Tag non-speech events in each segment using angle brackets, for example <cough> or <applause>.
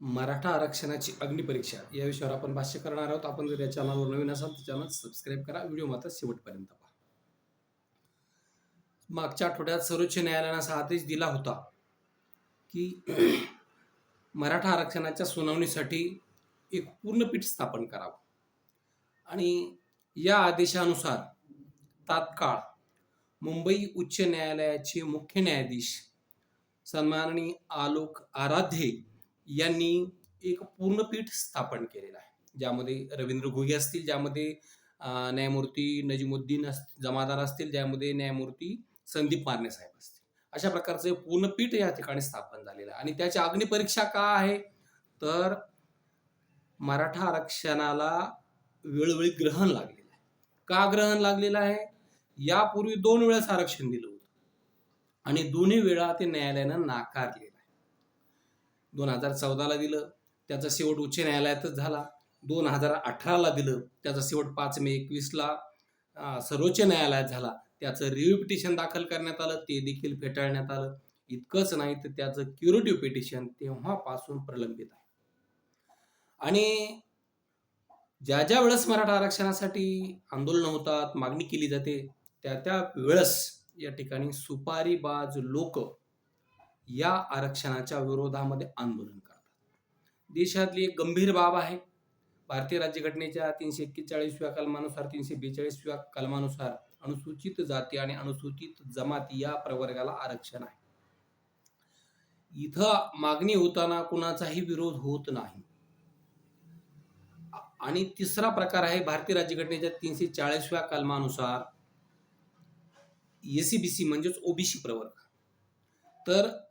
मराठा आरक्षणाची अग्निपरीक्षा या विषयावर आपण भाष्य करणार आहोत. आपण जर या चॅनलवर नवीन असाल तर चॅनल सबस्क्राईब करा. व्हिडिओ मात्र शेवटपर्यंत पहा. मागच्या आठवड्यात सर्वोच्च न्यायालयानं असा आदेश दिला होता की <clears throat> मराठा आरक्षणाच्या सुनावणीसाठी एक पूर्णपीठ स्थापन करावं. आणि या आदेशानुसार तात्काळ मुंबई उच्च न्यायालयाचे मुख्य न्यायाधीश सन्माननीय आलोक आराध्ये यांनी एक पूर्णपीठ स्थापन केलेलं आहे. ज्यामध्ये रवींद्र घुगे असतील ज्यामध्ये न्यायमूर्ती नजीमुद्दीन जमादार असतील ज्यामध्ये न्यायमूर्ती संदीप मारणे साहेब असतील. अशा प्रकारचं पूर्णपीठ या ठिकाणी स्थापन झालेलं आहे. आणि त्याची अग्निपरीक्षा का आहे? तर मराठा आरक्षणाला वेळोवेळी ग्रहण लागलेलं आहे. का ग्रहण लागलेलं आहे? यापूर्वी दोन वेळेस आरक्षण दिलं होतं. आणि दोन्ही वेळा ते न्यायालयानं नाकारले. दोन हजार चौदाला दिलं. त्याचा शेवट उच्च न्यायालयातच झाला. दोन हजार अठराला दिलं. त्याचा शेवट पाच मे एकवीसला सर्वोच्च न्यायालयात झाला. त्याचं रिव्ह्यू पिटिशन दाखल करण्यात आलं. ते देखील फेटाळण्यात आलं. इतकंच नाही तर त्याचं क्युरेटिव्ह पिटिशन तेव्हापासून प्रलंबित आहे. आणि ज्या ज्या वेळेस मराठा आरक्षणासाठी आंदोलन होतात मागणी केली जाते त्या त्या वेळेस या ठिकाणी सुपारीबाज लोक या आरक्षणाच्या विरोधामध्ये आंदोलन करतात. देशातली एक गंभीर बाब आहे. भारतीय राज्यघटनेच्या तीनशे एक्केचाळीसव्या कलमानुसार तीनशे बेचाळीसव्या कलमानुसार अनुसूचित जाती आणि अनुसूचित जमाती या प्रवर्गाला आरक्षण आहे. इथं मागणी होताना कुणाचाही विरोध होत नाही. आणि तिसरा प्रकार आहे भारतीय राज्यघटनेच्या तीनशे चाळीसव्या कलमानुसार एसीबीसी म्हणजेच ओबीसी प्रवर्ग. तर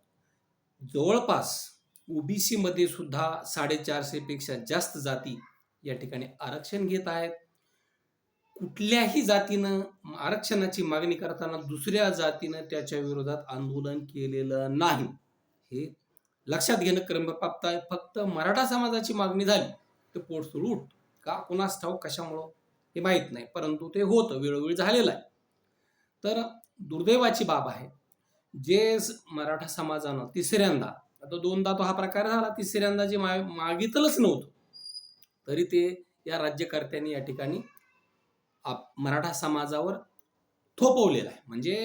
जवळपास ओबीसीमध्ये सुद्धा साडेचारशेपेक्षा जास्त जाती या ठिकाणी आरक्षण घेत आहेत. कुठल्याही जातीनं आरक्षणाची मागणी करताना दुसऱ्या जातीनं त्याच्या विरोधात आंदोलन केलेलं नाही. हे लक्षात घेणं क्रमप्राप्त आहे. फक्त मराठा समाजाची मागणी झाली तर पोट सुरू उठ का कुणास ठाऊक कशामुळं? हे माहीत नाही. परंतु ते होतं वेळोवेळी झालेलं आहे. तर दुर्दैवाची बाब आहे जे मराठा समाजानं तिसऱ्यांदा आता दोनदा तो हा प्रकार झाला तिसऱ्यांदा जे मा मागितलंच नव्हतं. तरी ते या राज्यकर्त्यांनी या ठिकाणी आप मराठा समाजावर थोपवलेला आहे. म्हणजे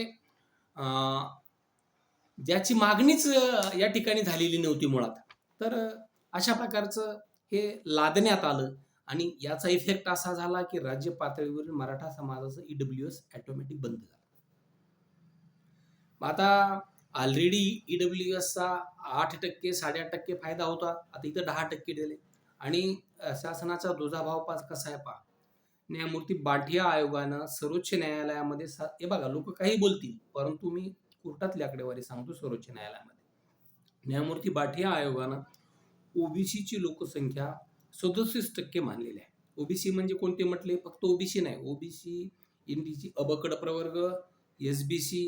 ज्याची मागणीच या ठिकाणी झालेली नव्हती मुळात. तर अशा प्रकारचं हे लादण्यात आलं आणि याचा इफेक्ट असा झाला की राज्य पातळीवरील मराठा समाजाचं ईडब्ल्यू एस ऑटोमॅटिक बंद झालं. मग आता ऑलरेडी डब्ल्यू एसचा आठ टक्के साडेआठ टक्के फायदा होता. आता इथं दहा टक्के दिले. आणि शासनाचा दुजाभाव पास कसा आहे पहा. न्यायमूर्ती बाठिया आयोगानं सर्वोच्च न्यायालयामध्ये सा हे बघा लोक काही बोलतील परंतु मी कोर्टातली आकडेवारी सांगतो सर्वोच्च न्यायालयामध्ये. न्यायमूर्ती बाठिया आयोगानं ओबीसीची लोकसंख्या सदोतीस टक्के मानलेली आहे. ओबीसी म्हणजे कोणते म्हटले? फक्त ओबीसी नाही. ओबीसी एनबीसी अबकड प्रवर्ग एस बी सी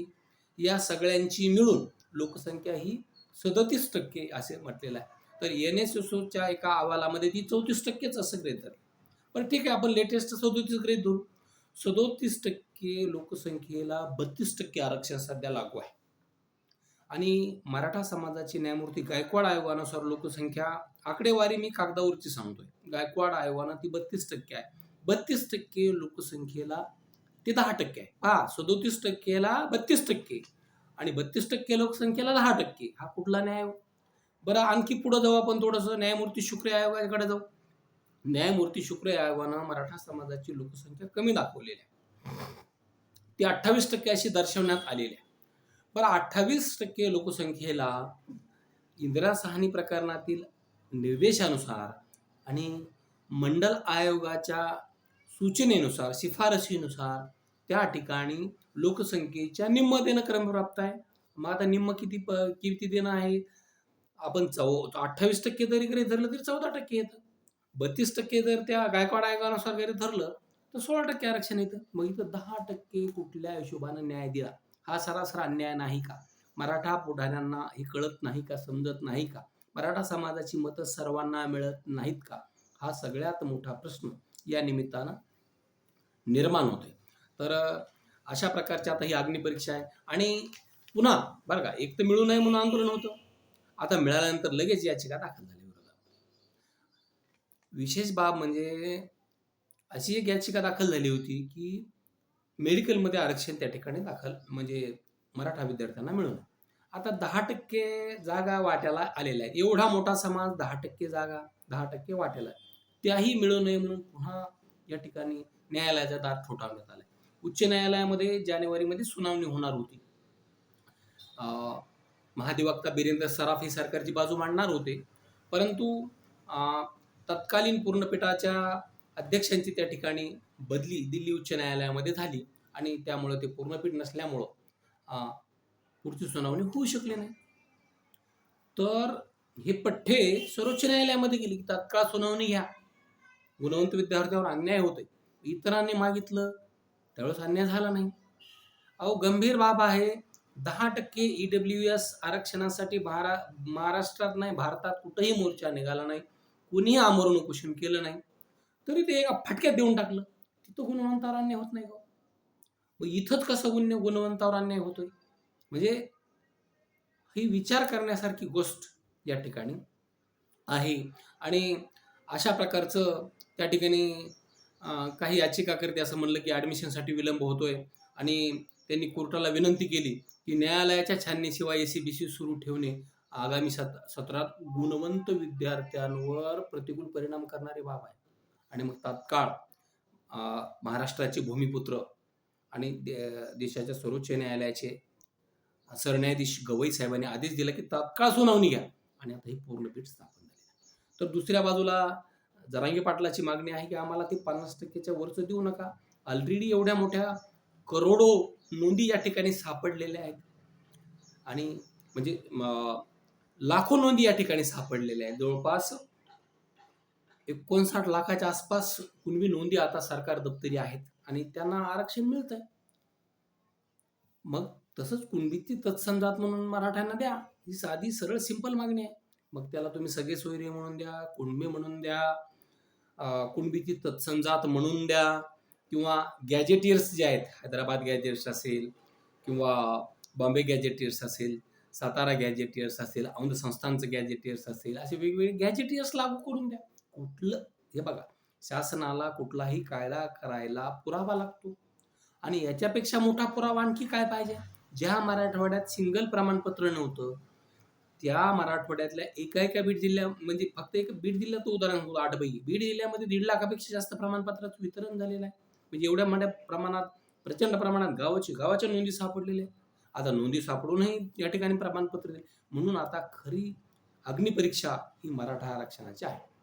या सगळ्यांची मिळून लोकसंख्या ही सदतीस टक्के असे म्हटलेलं आहे. तर एन एस एसओच्या एका अहवालामध्ये ती चौतीस टक्केच असं गृहित धरलं पण ठीक आहे आपण लेटेस्ट सदोतीस गृहीत धरू. सदोतीस टक्के लोकसंख्येला बत्तीस टक्के आरक्षण सध्या लागू आहे. आणि मराठा समाजाची न्यायमूर्ती गायकवाड आयोगानुसार लोकसंख्या आकडेवारी मी कागदावरची सांगतोय. गायकवाड आयोगानं ती बत्तीस टक्के आहे. बत्तीस टक्के लोकसंख्येला ते दहा टक्के आहे. पहा सदोतीस टक्केला बत्तीस टक्के. आणि बत्तीस टक्के लोकसंख्येला दहा टक्के. हा कुठला न्याय हो? बरं आणखी पुढं जाऊ आपण थोडंसं. न्यायमूर्ती शुक्रे आयोगाकडे जाऊ. न्यायमूर्ती शुक्रे आयोगानं मराठा समाजाची लोकसंख्या कमी दाखवलेली आहे. ती अठ्ठावीस टक्के अशी दर्शवण्यात आलेली आहे. बरं अठ्ठावीस टक्के लोकसंख्येला इंदिरा साहनी प्रकरणातील निर्देशानुसार आणि मंडल आयोगाच्या सूचनेनुसार शिफारशीनुसार त्या ठिकाणी लोकसंख्येच्या निम्म देणं क्रमप्राप्त आहे. मग आता निम्म किती प किती देणं आहे? आपण चौ अठ्ठावीस टक्के जरी गरी धरलं तरी चौदा टक्के येतं. बत्तीस टक्के जर त्या गायकवाड आयोगानुसार गृहीत धरलं तर सोळा टक्के आरक्षण येतं. मग इथं दहा टक्के कुठल्या हिशोबानं न्याय दिला? हा सरासर अन्याय नाही का? मराठा पुढाऱ्यांना हे कळत नाही का? समजत नाही का? मराठा समाजाची मतं सर्वांना मिळत नाहीत का? हा सगळ्यात मोठा प्रश्न या निमित्तानं निर्माण होतोय. तर अशा प्रकारची आता ही अग्निपरीक्षा आहे. आणि पुन्हा बरं का एक तर मिळू नये म्हणून आंदोलन होतं. आता मिळाल्यानंतर लगेच याचिका दाखल झाली विरोधात विशेष बाब म्हणजे अशी एक याचिका दाखल झाली होती की मेडिकलमध्ये आरक्षण त्या ठिकाणी दाखल म्हणजे मराठा विद्यार्थ्यांना मिळून. आता दहा टक्के जागा वाट्याला आलेल्या आहेत. एवढा मोठा समाज दहा टक्के जागा दहा टक्के वाट्याला. त्याही मिळू नये म्हणून पुन्हा या ठिकाणी न्यायालयाचा दार ठोठावण्यात आलाय. उच्च न्यायालयामध्ये जानेवारीमध्ये सुनावणी होणार होती. अं, महाधिवक्ता बिरेंद्र सराफ ही सरकारची बाजू मांडणार होते. परंतु अं, तत्कालीन पूर्णपीठाच्या अध्यक्षांची त्या ठिकाणी बदली दिल्ली उच्च न्यायालयामध्ये झाली आणि त्यामुळं ते पूर्णपीठ नसल्यामुळं अं, पुढची सुनावणी होऊ शकली नाही. तर हे पठ्ठे सर्वोच्च न्यायालयामध्ये गेली. की तात्काळ सुनावणी घ्या. गुणवंत विद्यार्थ्यावर अन्याय होते इतरांनी मागितलं त्यावेळेस अन्याय झाला नाही. अहो गंभीर बाब आहे. दहा टक्के ई डब्ल्यू एस आरक्षणासाठी भारा महाराष्ट्रात नाही भारतात कुठंही मोर्चा निघाला नाही. कुणीही आमरण उपोषण केलं नाही. तरी ते एका फटक्यात देऊन टाकलं. तिथं गुणवंतावर अन्याय होत नाही हो. मग इथंच कसं गुन्हे गुणवंतावर अन्याय होतोय? म्हणजे ही विचार करण्यासारखी गोष्ट या ठिकाणी आहे. आणि अशा प्रकारचं त्या ठिकाणी काही याचिकाकर्ते असं म्हणलं की ॲडमिशनसाठी विलंब होतोय. आणि त्यांनी कोर्टाला विनंती केली की न्यायालयाच्या छाननीशिवाय ए सी बी सी सुरू ठेवणे आगामी सत सत्रात गुणवंत विद्यार्थ्यांवर प्रतिकूल परिणाम करणारी बाब आहे. आणि मग तात्काळ महाराष्ट्राचे भूमिपुत्र आणि दे- देशाच्या सर्वोच्च न्यायालयाचे सरन्यायाधीश गवई साहेबांनी आदेश दिला की तात्काळ सुनावणी घ्या. आणि आता ही पूर्णपीठ स्थापन झाली तर दुसऱ्या बाजूला जरांगी पाटलाची मागणी आहे की आम्हाला ते पन्नास टक्केच्या वरचं देऊ नका. ऑलरेडी एवढ्या मोठ्या करोडो नोंदी या ठिकाणी सापडलेल्या आहेत. आणि म्हणजे लाखो नोंदी या ठिकाणी सापडलेल्या आहेत. जवळपास एकोणसाठ लाखाच्या आसपास कुणबी नोंदी आता सरकार दप्तरी आहेत आणि त्यांना आरक्षण मिळत आहे मग तसंच कुणबीची तत्संजात म्हणून मराठ्यांना द्या. ही साधी सरळ सिंपल मागणी आहे. मग त्याला तुम्ही सगळे सोयरे म्हणून द्या कुणबी म्हणून द्या कुणबीची तत्संजात म्हणून द्या किंवा गॅजेटियर्स जे आहेत हैदराबाद गॅजेट्स असेल किंवा बॉम्बे गॅजेटियर्स असेल सातारा गॅजेटियर्स असेल औंध संस्थांचं गॅजेटियर्स असेल असे वेगवेगळे गॅजेटियर्स लागू करून द्या. कुठलं हे बघा शासनाला कुठलाही कायदा करायला पुरावा लागतो. आणि याच्यापेक्षा मोठा पुरावा आणखी काय पाहिजे? ज्या मराठवाड्यात सिंगल प्रमाणपत्र नव्हतं त्या मराठवाड्यातल्या एका एका बीड जिल्ह्या म्हणजे फक्त एक बीड जिल्ह्याचं उदाहरण होतं आठबई. बीड जिल्ह्यामध्ये दीड लाखापेक्षा जास्त प्रमाणपत्राचं वितरण झालेलं आहे. म्हणजे एवढ्या मोठ्या प्रमाणात प्रचंड प्रमाणात गावाची गावाच्या नोंदी सापडलेल्या आहेत. आता नोंदी सापडूनही या ठिकाणी प्रमाणपत्र दिले. म्हणून आता खरी अग्निपरीक्षा ही मराठा आरक्षणाची आहे.